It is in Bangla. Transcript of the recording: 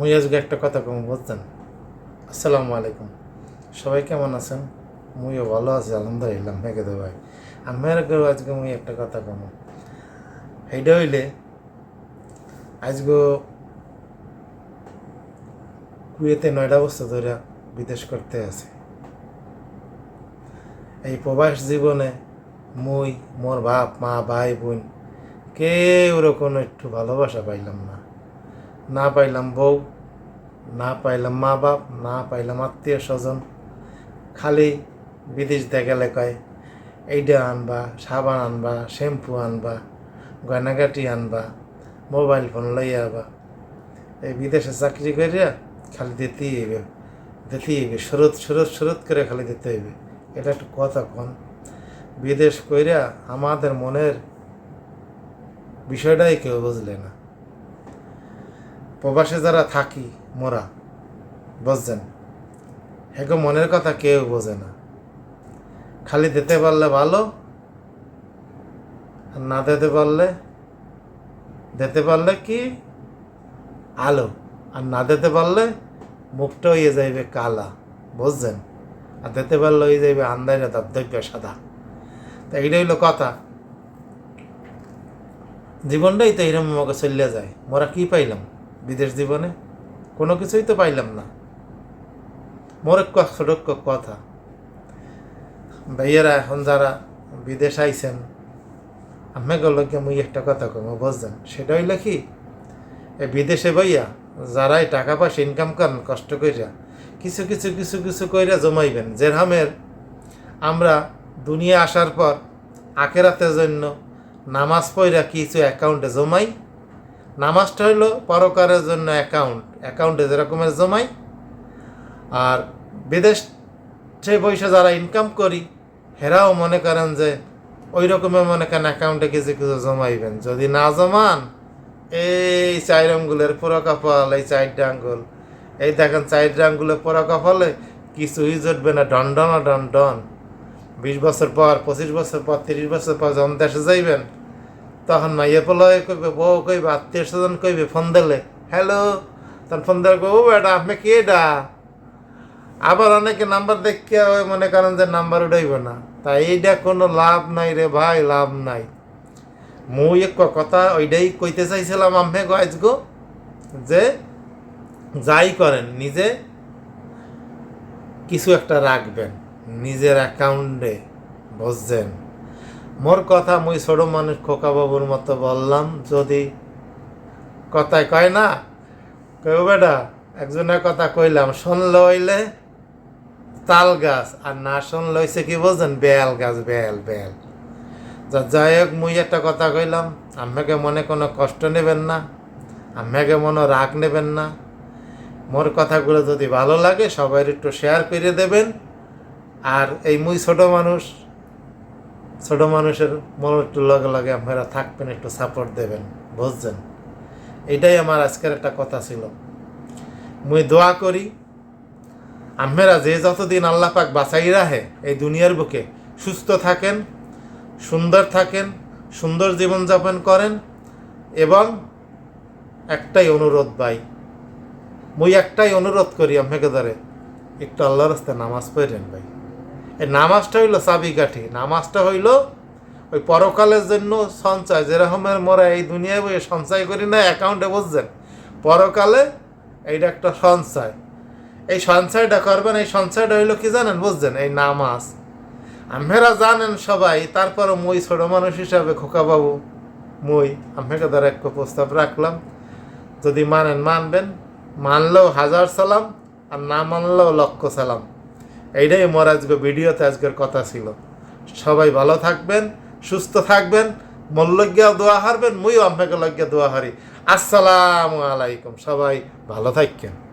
মুই আজকে একটা কথা কম বলতেন আসসালামু আলাইকুম। সবাই কেমন আছেন? মুইও ভালো আছি, আলহামদুলিল্লাহ, মেঘে দে ভাই। আমার কেউ আজকে মুই একটা কথা কম। এইটা হইলে আজকে কুয়েতে নয়টা বছর ধরে বিদেশ করতে আছে। এই প্রবাস জীবনে মুই, মোর বাপ, মা, ভাই, বোন, কেউ কোনো একটু ভালোবাসা পাইলাম না। না পাইলাম বউ, না পাইলাম মা বাপ, না পাইলাম আত্মীয় স্বজন। খালি বিদেশ দেখালে কয় এইটা আনবা, সাবান আনবা, শ্যাম্পু আনবা, গয়নাগাটি আনবা, মোবাইল ফোন লইয়া আবা। এই বিদেশে চাকরি করিয়া খালি দিতেই হইবে দিতেই হইবে শরৎ শরৎ শরৎ করে খালি দিতে হইবে। এটা একটু কথা কন। বিদেশ কইরা আমাদের মনের বিষয়টাই কেউ বুঝলে না। প্রবাসে যারা থাকি, মোরা, বুঝছেন? হেগো মনের কথা কেউ বোঝে না। খালি দিতে পারলে ভালো, আর না দিতে পারলে দিতে পারলে কি? আলো। আর না দিতে পারলে মুখটা হয়ে যাইবে কালা, বুঝছেন? আর দিতে পারলে হয়ে যাইবে আন্দাইরে দপদপ্য সাদা। তা এইটাই হইল কথা। জীবনটাই তো এরকম আমাকে চলিয়া যায়। মোরা কি পাইলাম? বিদেশ জীবনে, কোনো কিছুই তো পাইলাম না। মোর এক ছোট এক কথা। ভাইয়েরা, এখন যারা বিদেশ আইছেন, আমি গলকে মুই একটা কথা কম, বুঝছেন? সেটা হইলে কি বিদেশে ভাইয়া যারাই টাকা পয়সা ইনকাম করেন, কষ্ট কইরা, কিছু কিছু কিছু কিছু কইরা জমাইবেন। যেরহামের আমরা দুনিয়া আসার পর, আখেরাতের জন্য নামাজ পড়া কিছু অ্যাকাউন্টে জমাই নামাজটা হইল পরকারের জন্য অ্যাকাউন্ট, অ্যাকাউন্টে যেরকমের জমাই। আর বিদেশ সে পয়সা যারা ইনকাম করি, হেরাও মনে করেন যে ওই রকমের মনে করেন অ্যাকাউন্টে কিছু কিছু জমাইবেন। যদি না জমান, এই চার আঙ্গুলের পুরো কপাল, এই চারটা আঙ্গুল, এই দেখেন চারটা আঙ্গুলের পুরো কপালে কিছুই জুটবে না, ডন ডন ডন ডন। বিশ বছর পর, পঁচিশ বছর পর, তিরিশ বছর পর যখন দেশে যাইবেন তখন মাইয়ে পোলায় কইবে, বউ কইবে, আত্মীয় স্বজন কইবে ফোন দিলে। হ্যালো? তখন ফোন দিলে ও বেটা, আপনি কে ডা আবার অনেকে নাম্বার ওই মনে করেন যে নাম্বার উঠাইব না। তা এইটা কোনো লাভ নাই রে ভাই, লাভ নাই। মুই এক কথা ওইটাই কইতে চাইছিলাম আমি গো যে যাই করেন, নিজে কিছু একটা রাখবেন, নিজের অ্যাকাউন্টে বুঝছেন? মোর কথা মুই ছোট মানুষ খোকা বাবুর মতো বললাম, যদি কথায় কয় না কেউ বেটা, একজনের কথা কইলাম, শুনলে হইলে তাল গাছ, আর না শুনলে হইছে কি বলছেন বেল গাছ, বেল বেল। যা যাই হোক, মুই একটা কথা কইলাম আমাকে মনে কোনো কষ্ট নেবেন না আমাকে মনে রাগ নেবেন না। মোর কথাগুলো যদি ভালো লাগে, সবাই একটু শেয়ার করে দেবেন। আর এই মুই ছোট মানুষ ছোট মানুষের মনে একটু লগে লগে আপনারা থাকবেন, একটু সাপোর্ট দেবেন, বুঝছেন? এটাই আমার আজকের একটা কথা ছিল। মুই দোয়া করি, আপনারা যে যতদিন আল্লাহ পাক বাঁচাই রাহে এই দুনিয়ার বুকে, সুস্থ থাকেন, সুন্দর থাকেন, সুন্দর জীবনযাপন করেন, এবং একটাই অনুরোধ ভাই, মুই একটাই অনুরোধ করি আপনাকে ধরে, একটু আল্লাহ রাস্তায় নামাজ পড়েন ভাই। এই নামাজটা হইল চাবিকাঠি। নামাজটা হইল ওই পরকালের জন্য সঞ্চয়। যেরকমের মোরা এই দুনিয়ায় বই সঞ্চয় করি না অ্যাকাউন্টে বুঝছেন? পরকালে এইটা একটা সঞ্চয়। এই সঞ্চয়টা করবেন, এই সঞ্চয়টা হইল কি জানেন? বুঝছেন? এই নামাজ। আমেরা জানেন সবাই, তারপরও মই ছোট মানুষ হিসাবে খোকাবাবু মই আপনাকে দ্বারা একটা প্রস্তাব রাখলাম। যদি মানেন, মানবেন। মানলেও হাজার সালাম, আর না মানলেও লক্ষ সালাম। এইটাই আমার আজকে ভিডিওতে আজকের কথা ছিল। সবাই ভালো থাকবেন, সুস্থ থাকবেন মল্লজ্ঞাও দোয়া হারবেন, মুইও আপনাকে লজ্ঞা দোয়া হারি। আসসালামু আলাইকুম, সবাই ভালো থাকবেন।